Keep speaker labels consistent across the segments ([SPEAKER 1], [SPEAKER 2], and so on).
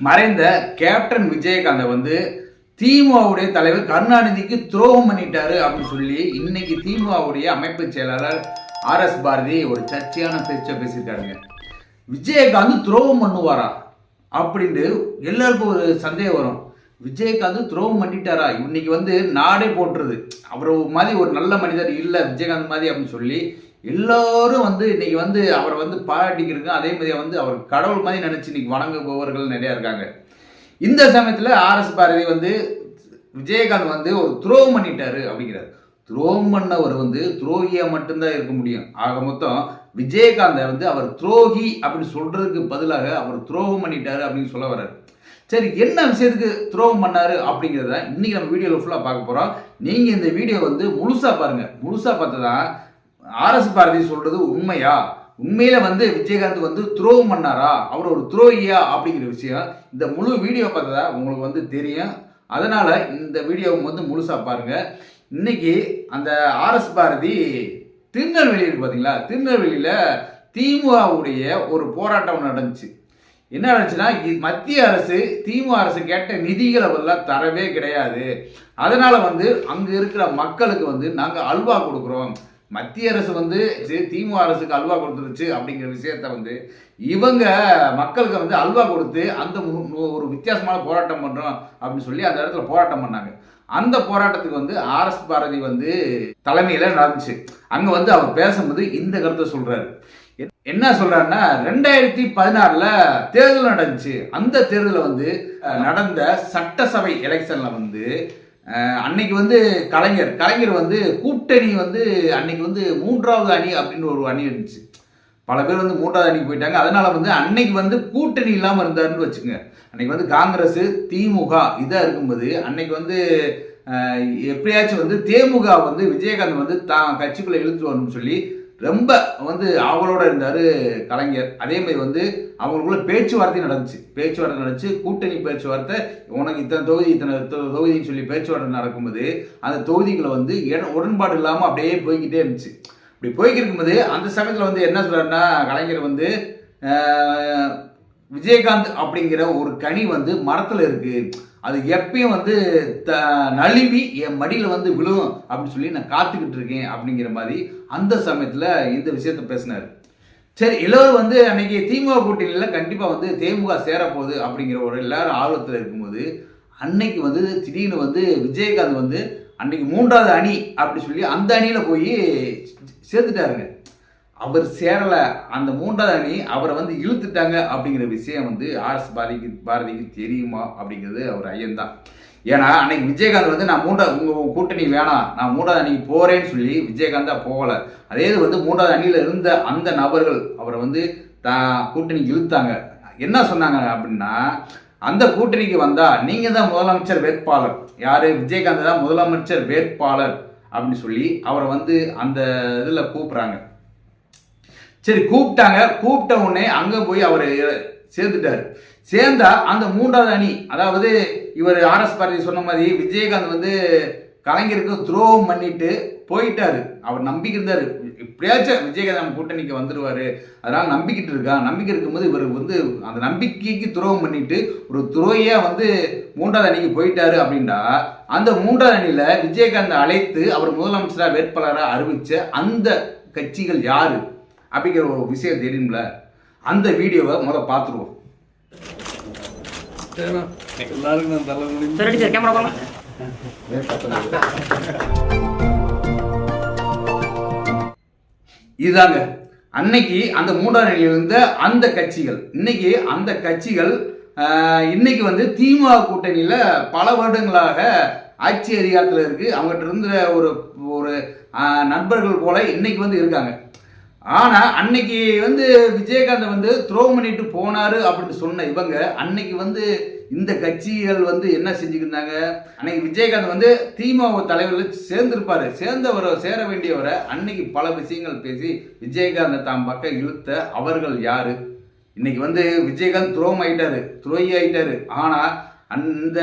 [SPEAKER 1] மறைந்த கேப்டன் விஜயகாந்தை வந்து திமுகவுடைய தலைவர் கருணாநிதிக்கு துரோகம் பண்ணிட்டாரு அப்படின்னு சொல்லி இன்னைக்கு திமுகவுடைய அமைப்பு செயலாளர் ஆர் எஸ் பாரதி ஒரு சர்ச்சையான பேச்சை பேசியிருக்காருங்க விஜயகாந்த் துரோகம் பண்ணுவாரா அப்படின்ட்டு எல்லாருக்கும் ஒரு சந்தேகம் வரும். விஜயகாந்த் துரோகம் பண்ணிட்டாரா? இன்னைக்கு வந்து நாடே போட்டுருது. அவர் மாதிரி ஒரு நல்ல மனிதர் இல்லை விஜயகாந்த் மாதிரி அப்படின்னு சொல்லி எல்லோரும் வந்து இன்னைக்கு வந்து அவரை வந்து பாராட்டிக்கிறதுக்கு அதே மாதிரி வந்து அவர் கடவுள் மாதிரி நினச்சி இன்னைக்கு வணங்குபவர்கள் நிறையா இருக்காங்க. இந்த சமயத்தில் ஆர்எஸ் பாரதி வந்து விஜயகாந்த் வந்து ஒரு துரோகம் பண்ணிட்டாரு அப்படிங்கிறார். துரோகம் பண்ணவர் வந்து துரோகியா மட்டும்தான் இருக்க முடியும். ஆக மொத்தம் விஜயகாந்தை வந்து அவர் துரோகி அப்படின்னு சொல்றதுக்கு பதிலாக அவர் துரோகம் பண்ணிட்டாரு அப்படின்னு சொல்ல வர்றாரு. சரி என்ன விஷயத்துக்கு துரோகம் பண்ணாரு அப்படிங்கிறத இன்னைக்கு நம்ம வீடியோவில் ஃபுல்லாக பார்க்க போகிறோம் நீங்கள் இந்த வீடியோ வந்து முழுசாக பாருங்கள் முழுசாக பார்த்து தான் ஆர்எஸ் பாரதி சொல்றது உண்மையா? உண்மையில வந்து விஜயகாந்த் வந்து துரோகம் பண்ணாரா? அவர் ஒரு துரோகியா அப்படிங்கிற விஷயம். இந்த முழு வீடியோ பார்த்ததா உங்களுக்கு வந்து தெரியும். அதனால இந்த வீடியோவை வந்து முழுசா பாருங்க. இன்னைக்கு அந்த ஆர்எஸ் பாரதி திருநெல்வேலி இருக்கு பார்த்தீங்களா திருநெல்வேலியில திமுகவுடைய ஒரு போராட்டம் நடந்துச்சு. என்ன நடந்துச்சுன்னா மத்திய அரசு திமுக அரசு கேட்ட நிதிகளை எல்லாம் தரவே கிடையாது. அதனால வந்து அங்கே இருக்கிற மக்களுக்கு வந்து நாங்கள் அல்வா கொடுக்குறோம். மத்திய அரசு வந்து திமுக அரசுக்கு அல்வா கொடுத்துருச்சு அப்படிங்கிற விஷயத்த வந்து இவங்க மக்களுக்கு வந்து அல்வா கொடுத்து அந்த ஒரு வித்தியாசமான போராட்டம் பண்ணுறோம் அப்படின்னு சொல்லி அந்த இடத்துல போராட்டம் பண்ணாங்க. அந்த போராட்டத்துக்கு வந்து ஆர்எஸ் பாரதி வந்து தலைமையில் நடந்துச்சு. அங்கே வந்து அவர் பேசும்போது இந்த கருத்தை சொல்கிறாரு என்ன சொல்றாருன்னா ரெண்டாயிரத்தி பதினாறுல தேர்தல் நடந்துச்சு. அந்த தேர்தலில் வந்து நடந்த சட்டசபை எலெக்ஷன்ல வந்து அன்னைக்கு வந்து கலைஞர். கலைஞர் வந்து கூட்டணி வந்து அன்னைக்கு வந்து மூன்றாவது அணி அப்படின்னு ஒரு அணி இருந்துச்சு. பல பேர் வந்து மூன்றாவது அணிக்கு போயிட்டாங்க. அதனால வந்து அன்னைக்கு வந்து கூட்டணி இல்லாமல் இருந்தாருன்னு வச்சுங்க அன்னைக்கு வந்து காங்கிரஸ் திமுக இதாக இருக்கும்போது அன்னைக்கு வந்து எப்படியாச்சும் வந்து தேமுக வந்து விஜயகாந்த் வந்து தான் கட்சிக்குள்ளே இழுத்துட்டு வரணும்னு சொல்லி ரொம்ப வந்து ஆவலோட இருந்தார் கலைஞர். அதே மாதிரி வந்து அவங்களுக்குள்ள பேச்சுவார்த்தை நடந்துச்சு. பேச்சுவார்த்தை நடந்துச்சு. கூட்டணி பேச்சுவார்த்தை உனக்கு இத்தனை தொகுதி இத்தனை தொகுதின்னு சொல்லி பேச்சுவார்த்தை நடக்கும்போது அந்த தொகுதிகளை வந்து உடன்பாடு இல்லாமல் அப்படியே போய்கிட்டே இருந்துச்சு. இப்படி போய்கிட்டு இருக்கும்போது அந்த சமயத்தில் வந்து என்ன சொல்கிறாருன்னா கலைஞர் வந்து விஜயகாந்த் அப்படிங்கிற ஒரு கனி வந்து மரத்தில் இருக்குது அது எப்பயும் வந்து த நழுவி என் மடியில் வந்து விழும் அப்படின்னு சொல்லி நான் காத்துக்கிட்டு இருக்கேன் அப்படிங்கிற மாதிரி அந்த சமயத்தில் இந்த விஷயத்த பேசினார். சரி எல்லாரும் வந்து அன்னைக்கு திமுக கூட்டணியில் கண்டிப்பாக வந்து தேமுக சேரப்போகுது அப்படிங்கிற ஒரு எல்லாரும் ஆர்வத்தில் இருக்கும்போது அன்னைக்கு வந்து திடீர்னு வந்து விஜயகாந்த் வந்து அன்னைக்கு மூன்றாவது அணி அப்படி சொல்லி அந்த அணியில் போய் சேர்த்துட்டாருங்க. அவர் சேரலை. அந்த மூன்றாவது அணி அவரை வந்து இழுத்துட்டாங்க அப்படிங்கிற விஷயம் வந்து ஆர்எஸ் பாரதிக்கு பாரதிக்கு தெரியுமா அப்படிங்கிறது அவர் ஐயன்தான் ஏன்னா அன்னைக்கு விஜயகாந்த் வந்து நான் மூன்றாவது உங்கள் கூட்டணி வேணாம். நான் மூன்றாவது அணிக்கு போகிறேன்னு சொல்லி விஜயகாந்தா போகலை. அதே இது வந்து மூன்றாவது அணியில் இருந்த அந்த நபர்கள் அவரை வந்து தான் கூட்டணிக்கு இழுத்தாங்க. என்ன சொன்னாங்க அப்படின்னா அந்த கூட்டணிக்கு வந்தால் நீங்கள் தான் முதலமைச்சர் வேட்பாளர். யார்? விஜயகாந்த் தான் முதலமைச்சர் வேட்பாளர் அப்படின்னு சொல்லி அவரை வந்து அந்த இதில் கூப்பிட்றாங்க. சரி கூப்பிட்டாங்க. கூப்பிட்ட உடனே அங்கே போய் அவர் சேர்ந்துட்டாரு. சேர்ந்தா அந்த மூன்றாவது அணி அதாவது இவர் ஆர்எஸ் பாரதி சொன்ன மாதிரி விஜயகாந்த் வந்து கலைஞருக்கு துரோகம் பண்ணிட்டு போயிட்டாரு. அவர் நம்பிக்கை இருந்தார். எப்படியாச்சும் விஜயகாந்த் நம்ம கூட்டணிக்கு வந்துடுவார் அதனால நம்பிக்கிட்டு இருக்கா? நம்பிக்கை இருக்கும்போது இவர் வந்து அந்த நம்பிக்கைக்கு துரோகம் பண்ணிட்டு ஒரு துரோகியா வந்து மூன்றாவது அணிக்கு போயிட்டாரு அப்படின்னா அந்த மூன்றாவது அணியில விஜயகாந்த் அழைத்து அவர் முதலமைச்சராக வேட்பாளராக அறிவிச்ச அந்த கட்சிகள் யாரு? அப்படிங்கிற ஒரு விஷயம் தெரியும்ல அந்த வீடியோவை முத பார்த்துருவோம்.
[SPEAKER 2] எல்லாருக்கும் நான் தலை முடிஞ்சு
[SPEAKER 3] சரி டீச்சர் கேமரா போகலாம்
[SPEAKER 1] இதுதாங்க. அன்னைக்கு அந்த மூன்றாம் நிலையில் இருந்த அந்த கட்சிகள் இன்னைக்கு அந்த கட்சிகள் இன்னைக்கு வந்து திமுக கூட்டணியில் பல வருடங்களாக ஆட்சி அதிகாரத்தில் இருக்கு. அவங்ககிட்ட இருந்த ஒரு ஒரு நண்பர்கள் போல இன்னைக்கு வந்து இருக்காங்க. ஆனால் அன்னைக்கு வந்து விஜயகாந்த் வந்து த்ரோ பண்ணிட்டு போனார் அப்படின்னு சொன்ன இவங்க அன்னைக்கு வந்து இந்த கட்சிகள் வந்து என்ன செஞ்சுக்கிருந்தாங்க அன்னைக்கு விஜயகாந்த் வந்து திமுக தலைவர்கள் சேர்ந்திருப்பாரு. சேர்ந்தவரை சேர வேண்டியவரை அன்னைக்கு பல விஷயங்கள் பேசி விஜயகாந்த் தாம் பக்கம் இழுத்த அவர்கள் யாரு? இன்னைக்கு வந்து விஜயகாந்த் துரோகம் ஆயிட்டாரு துரோகி ஆயிட்டாரு. ஆனால் அந்த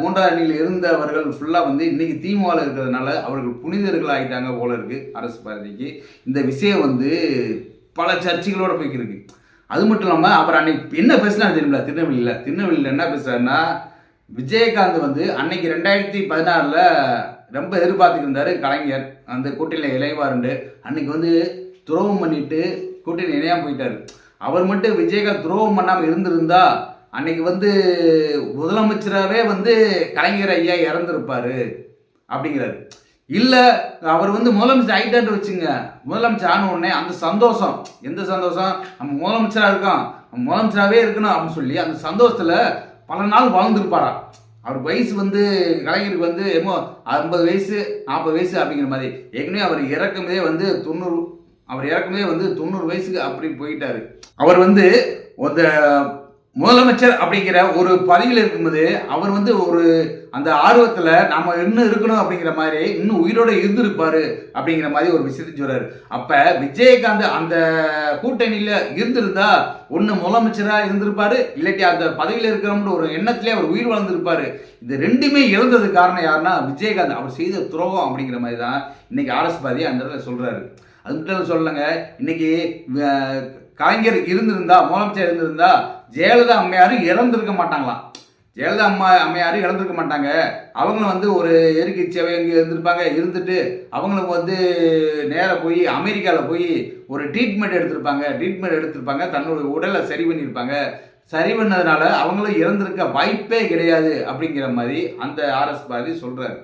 [SPEAKER 1] மூன்றாவது அணியில் இருந்தவர்கள் ஃபுல்லாக வந்து இன்றைக்கி திமுகவில் இருக்கிறதுனால அவர்கள் புனிதர்கள் ஆகிட்டாங்க போல இருக்கு அரசு பாரதிக்கு. இந்த விஷயம் வந்து பல சர்ச்சைகளோடு போய்க்கிருக்கு அது மட்டும் இல்லாமல் அப்புறம் அன்னைக்கு என்ன பேசினாரு தெரியுமில திருநெல்வேலியில். திருநெல்வேலியில் என்ன பேசுறாருன்னா விஜயகாந்த் வந்து அன்னைக்கு ரெண்டாயிரத்தி பதினாறில் ரொம்ப எதிர்பார்த்துட்ருந்தாரு கலைஞர். அந்த கூட்டணியில் இளைவாருண்டு அன்னைக்கு வந்து துரோகம் பண்ணிட்டு கூட்டணி இணையாமல் போயிட்டார். அவர் மட்டும் விஜயகாந்த் துரோகம் பண்ணாமல் இருந்திருந்தா அன்னைக்கு வந்து முதலமைச்சராகவே வந்து கலைஞர் ஐயா இறந்துருப்பாரு அப்படிங்கிறாரு. இல்லை அவர் வந்து முதலமைச்சர் ஆகிட்டான்னு வச்சுங்க. முதலமைச்சர் ஆன உடனே அந்த சந்தோஷம் எந்த சந்தோஷம்? நம்ம முதலமைச்சராக இருக்கோம் முதலமைச்சராகவே இருக்கணும் அப்படின்னு சொல்லி அந்த சந்தோஷத்தில் பல நாள் வாழ்ந்துருப்பாராம் அவர் வயசு வந்து கலைஞருக்கு வந்து என்னமோ ஐம்பது வயசு நாற்பது வயசு அப்படிங்கிற மாதிரி. ஏற்கனவே அவர் இறக்கும்போதே வந்து தொண்ணூறு அவர் இறக்கும்போதே வந்து தொண்ணூறு வயசுக்கு அப்படி போயிட்டாரு. அவர் வந்து அந்த முதலமைச்சர் அப்படிங்கிற ஒரு பதவியில் இருக்கும்போது அவர் வந்து ஒரு அந்த ஆர்வத்தில் நாம் இன்னும் இருக்கணும் அப்படிங்கிற மாதிரி இன்னும் உயிரோட இருந்திருப்பாரு அப்படிங்கிற மாதிரி ஒரு விஷயத்தை சொல்கிறார் அப்போ விஜயகாந்த் அந்த கூட்டணியில் இருந்திருந்தா ஒன்று முதலமைச்சராக இருந்திருப்பாரு இல்லாட்டி அந்த பதவியில் இருக்கிறோம்னு ஒரு எண்ணத்திலே அவர் உயிர் வளர்ந்துருப்பார் இது ரெண்டுமே இழந்தது காரணம் யாருன்னா விஜயகாந்த் அவர் செய்த துரோகம் அப்படிங்கிற மாதிரி தான் இன்னைக்கு ஆர்எஸ் பாதி அந்த இடத்துல சொல்கிறாரு அது மட்டும் சொல்லலைங்க இன்னைக்கு கலைஞர் இருந்திருந்தா முதலமைச்சர் இருந்திருந்தா ஜெயலலிதா அம்மையாரும் இறந்திருக்க மாட்டாங்களாம். ஜெயலலிதா அம்மா அம்மையாரும் இறந்திருக்க மாட்டாங்க. அவங்களும் வந்து ஒரு எரிக்கட்சியாவே இங்கே இருந்திருப்பாங்க. இருந்துட்டு அவங்களுக்கு வந்து நேராக போய் அமெரிக்காவில் போய் ஒரு ட்ரீட்மெண்ட் எடுத்திருப்பாங்க. ட்ரீட்மெண்ட் எடுத்திருப்பாங்க. தன்னுடைய உடலை சரி பண்ணியிருப்பாங்க. சரி பண்ணதுனால அவங்களும் இறந்திருக்க வாய்ப்பே கிடையாது அப்படிங்கிற மாதிரி அந்த ஆர்எஸ் பாரதி சொல்கிறாரு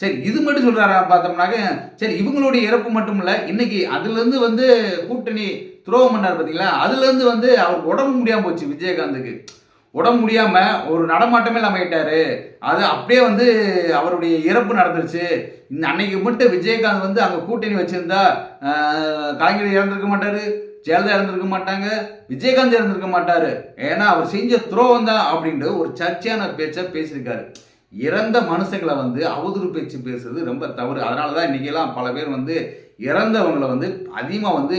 [SPEAKER 1] சரி இது மட்டும் சொல்கிறாரா பார்த்தோம்னாக்க சரி இவங்களுடைய இறப்பு மட்டும் இல்லை இன்னைக்கு அதுலேருந்து வந்து கூட்டணி துரோகம் பண்ணார் பார்த்தீங்களா அதுலேருந்து வந்து அவர் உடம்பு முடியாமல் போச்சு விஜயகாந்துக்கு. உடம்பு முடியாமல் ஒரு நடமாட்டமே இல்லாமல் ஆயிட்டாரு. அது அப்படியே வந்து அவருடைய இறப்பு நடந்துருச்சு. இந்த அன்னைக்கு மட்டும் விஜயகாந்த் வந்து அங்கே கூட்டணி வச்சுருந்தா கலைஞர் இறந்துருக்க மாட்டார் ஜெயலலிதா இறந்துருக்க மாட்டாங்க விஜயகாந்த் இறந்துருக்க மாட்டார். ஏன்னா அவர் செஞ்ச துரோகம் தான் அப்படின்ட்டு ஒரு சர்ச்சையான பேச்சை பேசியிருக்காரு. இறந்த மனுஷங்களை வந்து அவதூறு பேச்சு பேசுறது ரொம்ப தவறு. அதனால தான் இன்றைக்கெல்லாம் பல பேர் வந்து இறந்தவங்களை வந்து அதிகமாக வந்து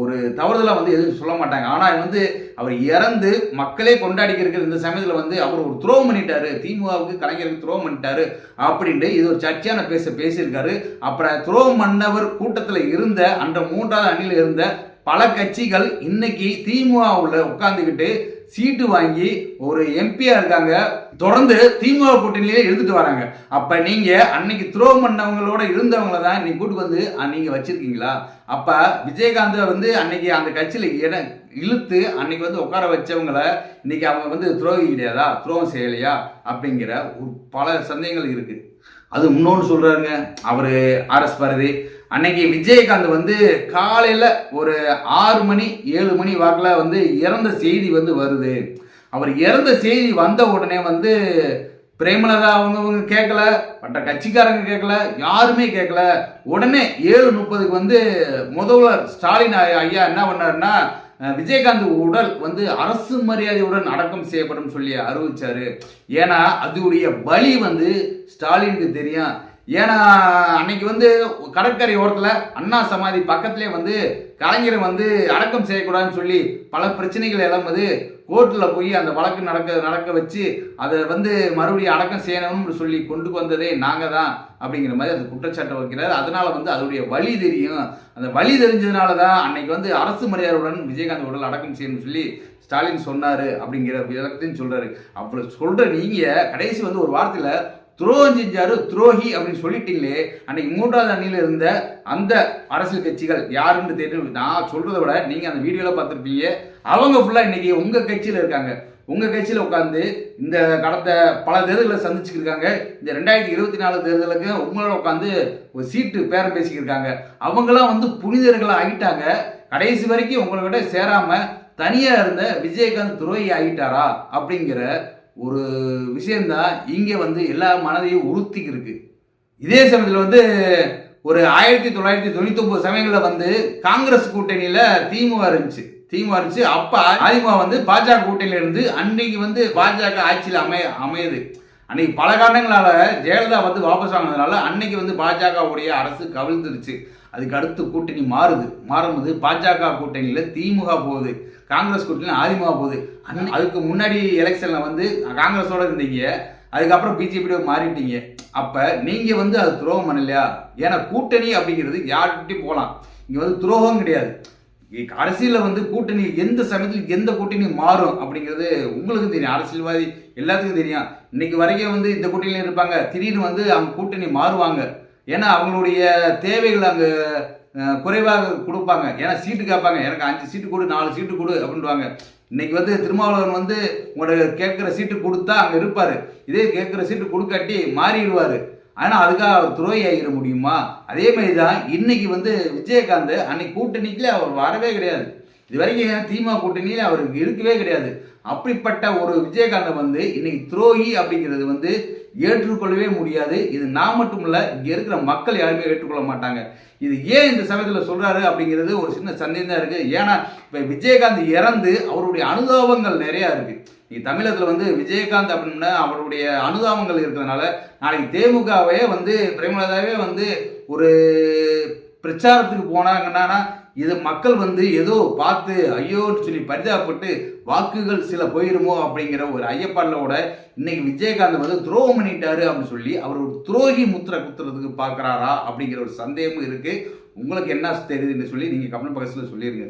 [SPEAKER 1] ஒரு தவறுதலாக வந்து எதுவும் சொல்ல மாட்டாங்க. ஆனால் வந்து அவர் இறந்து மக்களே கொண்டாடிக்கிறதுக்கு இந்த சமயத்தில் வந்து அவர் ஒரு துரோகம் பண்ணிட்டாரு. திமுகவுக்கு கலைஞருக்கு துரோகம் பண்ணிட்டாரு அப்படின்ட்டு இது ஒரு சர்ச்சையான பேச பேசியிருக்காரு. அப்புறம் துரோகம் பண்ணவர் கூட்டத்தில் இருந்த அந்த மூன்றாவது அணியில் இருந்த பல கட்சிகள் இன்னைக்கு திமுகவில் உட்காந்துக்கிட்டு சீட்டு வாங்கி ஒரு எம்பியா இருக்காங்க தொடர்ந்து திமுக கூட்டணியிலே இருந்துட்டு வராங்க. அப்ப நீங்க அன்னைக்கு துரோகம் பண்ணவங்களோட இருந்தவங்கள தான் நீங்க கூட்டு வந்து நீங்க வச்சிருக்கீங்களா? அப்ப விஜயகாந்த் வந்து அன்னைக்கு அந்த கட்சியில இட இழுத்து அன்னைக்கு வந்து உட்கார வச்சவங்கள இன்னைக்கு அவங்க வந்து துரோகி கிடையாதா? துரோகம் செய்யலையா? அப்படிங்கிற ஒரு பல சந்தேகங்கள் இருக்கு. அது இன்னொன்று சொல்றாருங்க. அவரு ஆர்எஸ் பாரதி. அன்னைக்கு விஜயகாந்த் வந்து காலையில் ஒரு ஆறு மணி ஏழு மணி வாக்கில் வந்து இறந்த செய்தி வந்து வருது. அவர் இறந்த செய்தி வந்த உடனே வந்து பிரேமலதா அவங்கவுங்க கேட்கல மற்ற கட்சிக்காரங்க கேட்கல யாருமே கேட்கல. உடனே ஏழு முப்பதுக்கு வந்து முதல்வர் ஸ்டாலின் ஐயா என்ன பண்ணாருன்னா விஜயகாந்த் உடல் வந்து அரசு மரியாதையுடன் அடக்கம் செய்யப்படும் சொல்லி அறிவிச்சாரு. ஏன்னா அதுடைய வழி வந்து ஸ்டாலினுக்கு தெரியும். ஏன்னா அன்னைக்கு வந்து கடற்கரை ஓரத்தில் அண்ணா சமாதி பக்கத்திலே வந்து கலைஞரை வந்து அடக்கம் செய்யக்கூடாதுன்னு சொல்லி பல பிரச்சனைகள் எழும்போது கோர்ட்டில் போய் அந்த வழக்கு நடக்க நடக்க வச்சு அதை வந்து மறுபடியும் அடக்கம் செய்யணும்னு சொல்லி கொண்டு வந்ததே நாங்கள் தான் அப்படிங்கிற மாதிரி அந்த குற்றச்சாட்டை வைக்கிறார். அதனால் வந்து அதோடைய வழி தெரியும். அந்த வழி தெரிஞ்சதுனால தான் அன்னைக்கு வந்து அரசு மரியாதையுடன் விஜயகாந்த் உடல் அடக்கம் செய்யணும்னு சொல்லி ஸ்டாலின் சொன்னார் அப்படிங்கிற விளக்கத்தையும் சொல்கிறாரு அப்படி சொல்கிற நீங்கள் கடைசி வந்து ஒரு வார்த்தையில் துரோகம் செஞ்சாரு துரோகி அப்படின்னு சொல்லிட்டீங்களே அன்னைக்கு மூன்றாவது அணியில் இருந்த அந்த அரசியல் கட்சிகள் யாருன்னு தெரியும் நான் சொல்றதை விட நீங்க அந்த வீடியோல பார்த்துருப்பீங்க. அவங்க ஃபுல்லா இன்னைக்கு உங்க கட்சியில இருக்காங்க. உங்க கட்சியில உட்காந்து இந்த கடந்த பல தேர்தல்களை சந்திச்சுக்கிருக்காங்க இந்த ரெண்டாயிரத்தி இருபத்தி நாலு தேர்தலுக்கு உங்களோட உட்காந்து ஒரு சீட்டு பேரம் பேசிக்கிருக்காங்க. அவங்களாம் வந்து புனிதர்களை ஆகிட்டாங்க கடைசி வரைக்கும் உங்களோட சேராம தனியா இருந்த விஜயகாந்த் துரோகி ஆகிட்டாரா அப்படிங்கிற ஒரு விஷயந்தான் இங்கே வந்து எல்லா மனதையும் உறுத்திக்கு இருக்கு இதே சமயத்தில் வந்து ஒரு ஆயிரத்தி தொள்ளாயிரத்தி தொண்ணூத்தி ஒன்பது சமயங்களில் வந்து காங்கிரஸ் கூட்டணியில திமுக இருந்துச்சு. திமுக இருந்துச்சு. அப்ப அதிமுக வந்து பாஜக கூட்டணியில இருந்து அன்னைக்கு வந்து பாஜக ஆட்சியில் அமைய அமையுது. அன்னைக்கு பல காரணங்களால ஜெயலலிதா வந்து வாபஸ் வாங்கினதுனால அன்னைக்கு வந்து பாஜகவுடைய அரசு கவிழ்ந்துருச்சு. அதுக்கு அடுத்து கூட்டணி மாறுது. மாறும்போது பாஜக கூட்டணியில் திமுக போகுது. காங்கிரஸ் கூட்டணியில் அதிமுக போகுது. அன்ன- அதுக்கு முன்னாடி எலெக்ஷனில் வந்து காங்கிரஸோட இருந்தீங்க. அதுக்கப்புறம் பிஜேபியோட மாறிட்டீங்க. அப்போ நீங்கள் வந்து அது துரோகம் பண்ணலையா? ஏன்னா கூட்டணி அப்படிங்கிறது யார்கிட்டயும் போகலாம். இங்கே வந்து துரோகம் கிடையாது. அரசியலில் வந்து கூட்டணி எந்த சமயத்தில் எந்த கூட்டணி மாறும் அப்படிங்கிறது உங்களுக்கு தெரியும். அரசியல்வாதி எல்லாத்துக்கும் தெரியும். இன்னைக்கு வரைக்கும் வந்து இந்த கூட்டணியில் இருப்பாங்க. திடீர்னு வந்து அவங்க கூட்டணி மாறுவாங்க. ஏன்னா அவங்களுடைய தேவைகள் அங்கே குறைவாக கொடுப்பாங்க. ஏன்னா சீட்டு கேட்பாங்க. எனக்கு அஞ்சு சீட்டு கொடு நாலு சீட்டு கொடு அப்படின்வாங்க இன்னைக்கு வந்து திருமாவளவன் வந்து உங்களோட கேட்குற சீட்டு கொடுத்தா அங்கே இருப்பார். இதே கேட்குற சீட்டு கொடுக்காட்டி மாறிடுவார். ஆனால் அதுக்காக அவர் துரோகி ஆகிட முடியுமா? அதே மாதிரி தான் இன்னைக்கு வந்து விஜயகாந்த் அன்னைக்கு கூட்டணிக்குள்ள அவர் வரவே கிடையாது. இது வரைக்கும் திமுக கூட்டணியில் அவருக்கு இருக்கவே கிடையாது. அப்படிப்பட்ட ஒரு விஜயகாந்தை வந்து இன்னைக்கு துரோகி அப்படிங்கிறது வந்து ஏற்றுக்கொள்ளவே முடியாது. இது நான் மட்டும் இல்லை இங்கே இருக்கிற மக்கள் யாருமே ஏற்றுக்கொள்ள மாட்டாங்க. இது ஏன் இந்த சமயத்தில் சொல்கிறாரு அப்படிங்கிறது ஒரு சின்ன சந்தேகம் தான் இருக்குது ஏன்னா இப்போ விஜயகாந்த் இறந்து அவருடைய அனுதாபங்கள் நிறையா இருக்குது தமிழகத்தில் வந்து விஜயகாந்த் அப்படின்னா அவருடைய அனுதாபங்கள் இருக்கிறதுனால நாளைக்கு தேமுகவே வந்து பிரேமலதாவே வந்து ஒரு பிரச்சாரத்துக்கு போனாங்கன்னா இது மக்கள் வந்து ஏதோ பார்த்து ஐயோன்னு சொல்லி பரிதாபப்பட்டு வாக்குகள் சில போயிருமோ அப்படிங்கிற ஒரு ஐயப்பாடலோட இன்னைக்கு விஜயகாந்த் வந்து துரோகம் பண்ணிட்டாரு அப்படின்னு சொல்லி அவர் ஒரு துரோகி முத்திரை குத்துறதுக்கு பார்க்குறாரா அப்படிங்கிற ஒரு சந்தேகமும் இருக்குது உங்களுக்கு என்ன தெரியுதுன்னு சொல்லி நீங்கள் கமெண்ட் பாக்ஸ்ல சொல்லியிருங்க